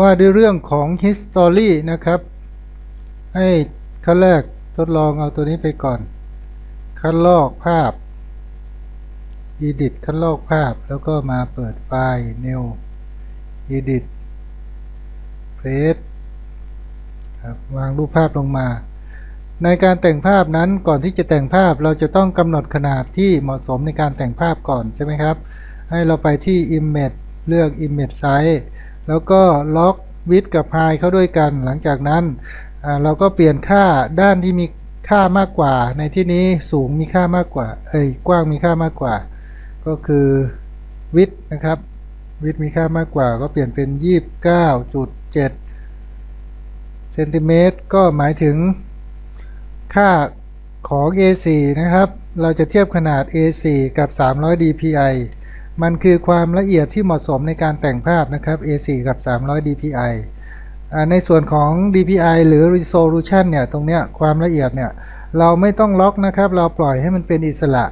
ว่าด้วยเรื่องของ history นะครับ ให้ขั้นแรกทดลองเอาตัวนี้ไปก่อน คัดลอกภาพ edit คัดลอกภาพแล้วก็มาเปิดไฟล์ new edit place ครับวางรูปภาพลงมา ในการแต่งภาพนั้นก่อนที่จะแต่งภาพเราจะต้องกำหนดขนาดที่เหมาะสมในการแต่งภาพก่อนใช่ไหมครับ ให้เราไปที่ image เลือก image size แล้วก็ล็อก width กับ high เข้าด้วยกัน หลังจากนั้นเราก็เปลี่ยนค่าด้านที่มีค่ามากกว่า ในที่นี้สูงมีค่ามากกว่า เอ้ยกว้างมีค่ามากกว่า ก็คือ width นะครับ width มีค่ามากกว่า ก็เปลี่ยนเป็น 29.7เซนติเมตรก็หมายถึงค่าของ A4 นะครับ เราจะเทียบขนาด A4 กับ 300 dpi มันคือความละเอียดที่เหมาะสมในการแต่งภาพนะครับ A4 กับ 300 dpi ในส่วนของ dpi หรือ resolution เนี่ย ตรงเนี้ยความละเอียดเนี่ย เราไม่ต้องล็อกนะครับ เราปล่อยให้มันเป็นอิสระ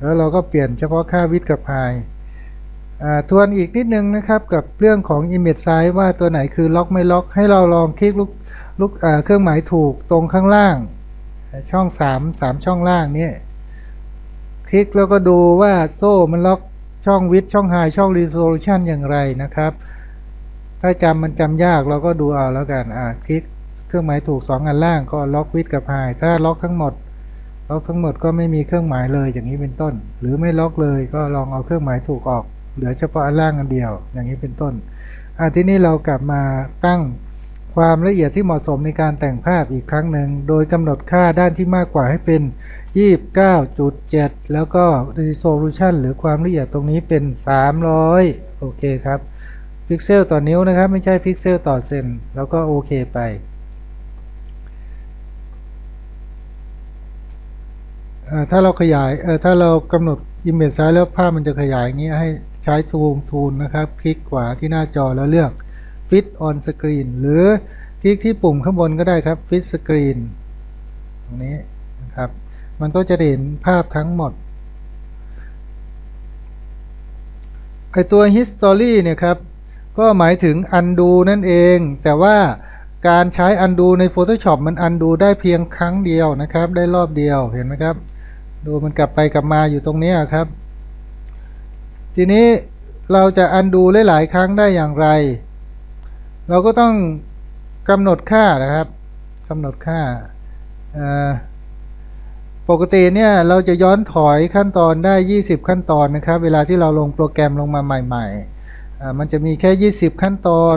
แล้วเราก็เปลี่ยนเฉพาะค่า width กับ high อ่าทวนอีกนิดนึงนะครับกับเรื่องของ image size ว่าตัวไหนคือล็อกไม่ล็อก ให้เราลองคลิกลูกลูกเครื่องหมายถูกตรงข้างล่าง ช่อง 3 3 ช่องล่างนี้คลิกแล้วก็ดูว่าโซ่มันล็อก ช่องวิดช่องไฮช่อง resolution อย่างไรนะครับ ถ้าจำมันจำยากเราก็ดูเอาแล้วกันอ่าคลิกเครื่องหมายถูก 2 อันล่างก็ล็อกวิดกับไฮถ้าล็อกทั้งหมดล็อกทั้งหมดก็ไม่มีเครื่องหมายเลยอย่างนี้เป็นต้น หรือไม่ล็อกเลยก็ลองเอาเครื่องหมายถูกออก เหลือเฉพาะอันล่างอันเดียว อย่างนี้เป็นต้นอะที่นี้เรากลับมาตั้งความละเอียดที่เหมาะสมในการแต่งภาพอีกครั้งหนึ่ง โดยกำหนดค่าด้านที่มากกว่าให้เป็น 29.7 แล้วก็ resolution หรือความละเอียดตรงนี้เป็น 300 โอเคครับ พิกเซลต่อนิ้วนะครับ ไม่ใช่พิกเซลต่อเซน แล้วก็โอเคไป ถ้าเราขยาย ถ้าเรากำหนด image size แล้วภาพมันจะขยายอย่างนี้ให้ใช้ซูมทูลนะครับ คลิกขวาที่หน้าจอแล้วเลือก fit on screen หรือคลิกที่ปุ่มข้างบนก็ได้ครับ fit screen ตรงนี้นะครับ มันก็จะเห็นภาพทั้งหมด ไอตัว history เนี่ยครับ ก็หมายถึง undo นั่นเอง แต่ว่าการใช้ undo ใน Photoshop มัน undo ได้เพียงครั้งเดียวนะครับ ได้รอบเดียว เห็นไหมครับ ดูมันกลับไปกลับมาอยู่ตรงนี้ครับ ทีนี้เราจะ undo หลาย ๆ ครั้งได้อย่างไร เราก็ต้องกำหนดค่านะครับกำหนดค่า เอ่อ ปกติเนี่ยเราจะย้อนถอยขั้นตอนได้ 20 ขั้นตอนนะครับ เวลาที่เราลงโปรแกรมลงมาใหม่ๆ มันจะมีแค่ 20 ขั้นตอน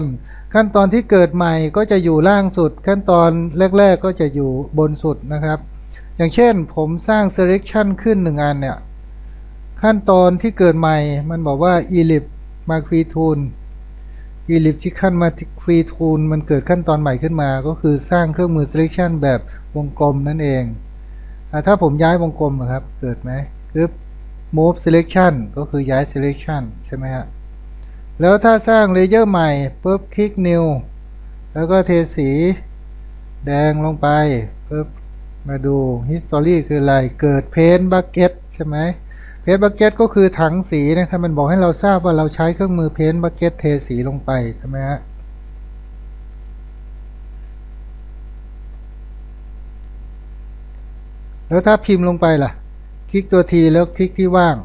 ขั้นตอนที่เกิดใหม่ก็จะอยู่ล่างสุด ขั้นตอนแรก ๆ ก็จะอยู่บนสุดนะครับ อย่างเช่นผมสร้าง selection ขึ้นหนึ่งอันเนี่ย ขั้นตอนที่เกิดใหม่ มันบอกว่า ellipse mark free tool ellipse ที่ขั้นมา free tool มันเกิดขั้นตอนใหม่ขึ้นมา ก็คือสร้างเครื่องมือ selection แบบวงกลมนั่นเอง ถ้าผมย้ายวงกลมครับ เกิดไหมคือ move selection ก็คือย้าย selection ใช่ไหมฮะแล้วถ้าสร้างเลเยอร์ใหม่ปุ๊บคลิก new แล้วก็เทสี แดงลงไปปุ๊บมาดู history คืออะไร เกิด paint bucket ใช่ไหม paint bucket ก็คือถังสีนะครับ มันบอกให้เราทราบว่าเราใช้เครื่องมือ paint bucket เทสีลงไปใช่ไหมฮะ แล้วถ้าพิมพ์ลงไปล่ะ คลิกตัวทีแล้วคลิกที่ว่าง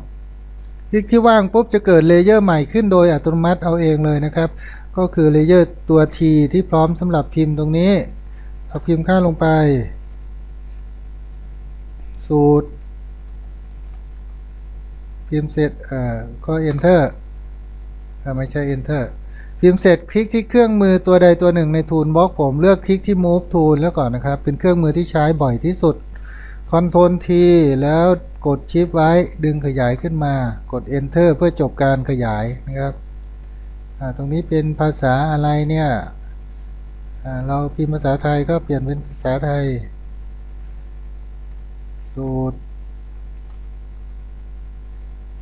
คลิกที่ว่างปุ๊บจะเกิดเลเยอร์ใหม่ขึ้นโดยอัตโนมัติเอาเองเลยนะครับ ก็คือเลเยอร์ตัว T ที่พร้อมสำหรับพิมพ์ตรงนี้ เอาพิมพ์ค่าลงไป สูตร พิมพ์เสร็จอ่อก็ enter ไม่ใช่ enter พิมพ์เสร็จคลิกที่เครื่องมือตัวใดตัวหนึ่งในทูลบล็อกผมเลือกคลิกที่ move tool แล้วก่อนนะครับ เป็นเครื่องมือที่ใช้บ่อยที่สุด Ctrl T แล้วกดชิปไว้ดึงขยายขึ้นมากด Enter เพื่อจบการขยายนะครับ ตรงนี้เป็นภาษาอะไรเนี่ยเราพิมพ์ภาษาไทยก็เปลี่ยนเป็นภาษาไทย สูตร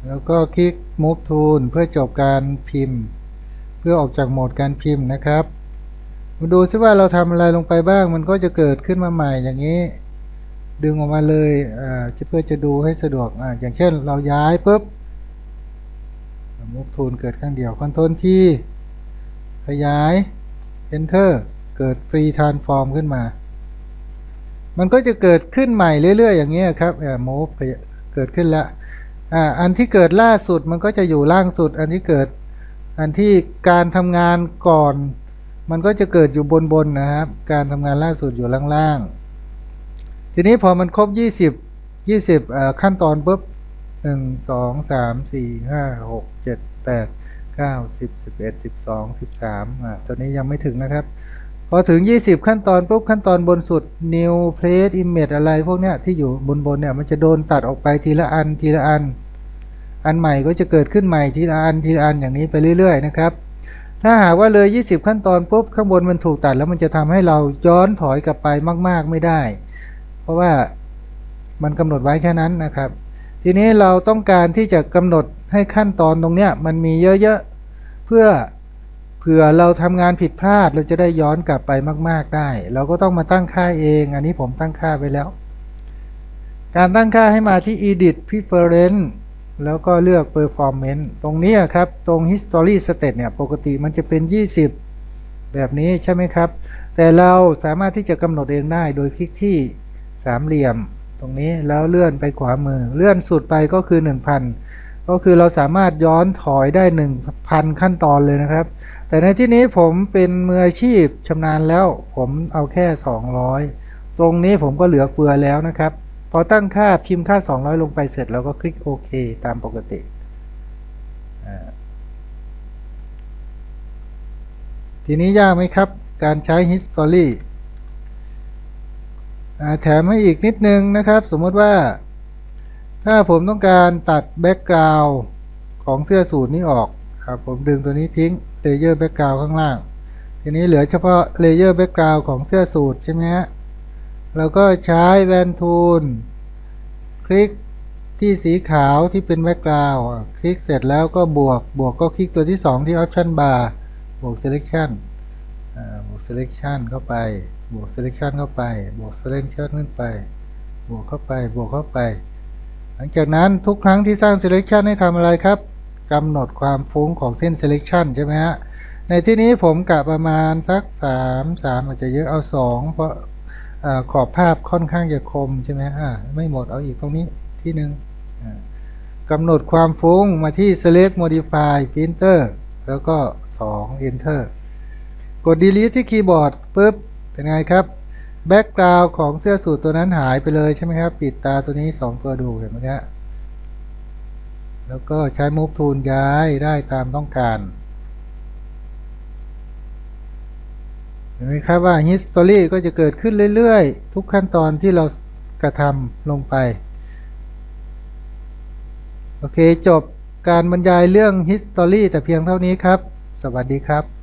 แล้วก็คลิก Move Tool เพื่อจบการพิมพ์ เพื่อออกจากโหมดการพิมพ์นะครับ มาดูซิว่าเราทำอะไรลงไปบ้างมันก็จะเกิดขึ้นมาใหม่อย่างนี้ ดึงออกมาเลยอ่าเพื่อจะดูให้สะดวกออย่างเช่นเราย้ายปุ๊บมุกทูลเกิดข้างเดียวคอนโทรลที่ขยาย enter เกิด free transform ขึ้นมา มันก็จะเกิดขึ้นใหม่เรื่อย ๆ อย่างเงี้ยครับอ่า move ไปเกิดขึ้นแล้วอ่าอันที่เกิดล่าสุดมันก็จะอยู่ล่างสุด อันที่เกิดอันที่การทำงานก่อน มันก็จะเกิดอยู่บนบนๆนะครับ การทำงานล่าสุดอยู่ล่างๆ ทีนี้พอมันครบ 20 20เอ่อขั้นตอนปุ๊บหนึ่งสองสามสี่ห้าหกเจ็ดแปดเก้าสิบสิบเอ็ดสิบสองสิบสามอ่าตัวนี้ยังไม่ถึงนะครับ พอถึง 20 ขั้นตอนปุ๊บ ขั้นตอนบนสุด new place image อะไรพวกเนี้ยที่อยู่บนบนเนี่ยมันจะโดนตัดออกไปทีละอันทีละอัน อันใหม่ก็จะเกิดขึ้นใหม่ทีละอันทีละอันอย่างนี้ไปเรื่อยๆนะครับถ้าหากว่าเลย 20 ขั้นตอนปุ๊บข้างบนมันถูกตัดแล้วมันจะทำให้เราย้อนถอยกลับไปมาก ๆ ไม่ได้ เพราะว่ามันกำหนดไว้แค่นั้นนะครับ ทีนี้เราต้องการที่จะกำหนดให้ขั้นตอนตรงเนี้ยมันมีเยอะๆ เพื่อเผื่อเราทำงานผิดพลาดเราจะได้ย้อนกลับไปมาก ๆได้ เราก็ต้องมาตั้งค่าเอง อันนี้ผมตั้งค่าไว้แล้ว การตั้งค่าให้มาที่ edit preference แล้วก็เลือก performance ตรงนี้ครับตรง history state เนี่ยปกติมันจะเป็น 20 แบบนี้ใช่ไหมครับ แต่เราสามารถที่จะกำหนดเองได้โดยคลิกที่ สามเหลี่ยม ตรงนี้แล้วเลื่อนไปขวามือ เลื่อนสุดไปก็คือ 1,000 ก็คือเราสามารถย้อนถอยได้ 1,000 ขั้นตอนเลยนะครับ แต่ในที่นี้ผมเป็นมืออาชีพชำนาญแล้ว ผมเอาแค่ 200 ตรงนี้ผมก็เหลือเฟือแล้วนะครับ พอตั้งค่าพิมพ์ค่า 200 ลงไปเสร็จเราก็คลิกโอเคตามปกติทีนี้ยากไหมครับ การใช้ history อ่า แถมให้อีกนิดนึงนะครับ สมมติว่า ถ้าผมต้องการตัดแบ็กกราวด์ของเสื้อสูทนี้ออกครับผมดึงตัวนี้ทิ้งเลเยอร์แบ็กกราวข้างล่าง ทีนี้เหลือเฉพาะเลเยอร์แบ็กกราวของเสื้อสูทใช่ไหมฮะเราก็ใช้แวนทูลคลิกที่สีขาวที่เป็นแบ็กกราวคลิกเสร็จแล้วก็บวกบวกก็คลิกตัวที่ 2 ที่ Option Bar บวก Selection อ่า บวก selection เข้าไป บวก selection เข้าไป บวก selection ขึ้นไป บวกเข้าไป บวกเข้าไป หลังจากนั้นทุกครั้งที่สร้าง selection ให้ทำอะไรครับกำหนดความฟุ้งของเส้น selection ใช่ไหมฮะ ในที่นี้ผมกะประมาณสัก 3 3 อาจจะเยอะเอา 2 เพราะขอบภาพค่อนข้างจะคมใช่ไหมอ่าไม่หมดเอาอีกตรงนี้ที่หนึ่งกำหนดความฟุ้งมาที่ select modify printer แล้วก็ 2 enter กด delete ที่คีย์บอร์ดปุ๊บ เป็นไงครับแบ็กกราวด์ของเสื้อสูทตัวนั้นหายไปเลยใช่ไหมครับ ปิดตาตัวนี้ 2 ตัวดูเห็นไหมครับแล้วก็ใช้ move tool ย้ายได้ตามต้องการ เห็นไหมครับว่า history ก็จะเกิดขึ้นเรื่อยๆ ทุกขั้นตอนที่เรากระทำลงไป โอเคจบการบรรยายเรื่อง history แต่เพียงเท่านี้ครับ สวัสดีครับ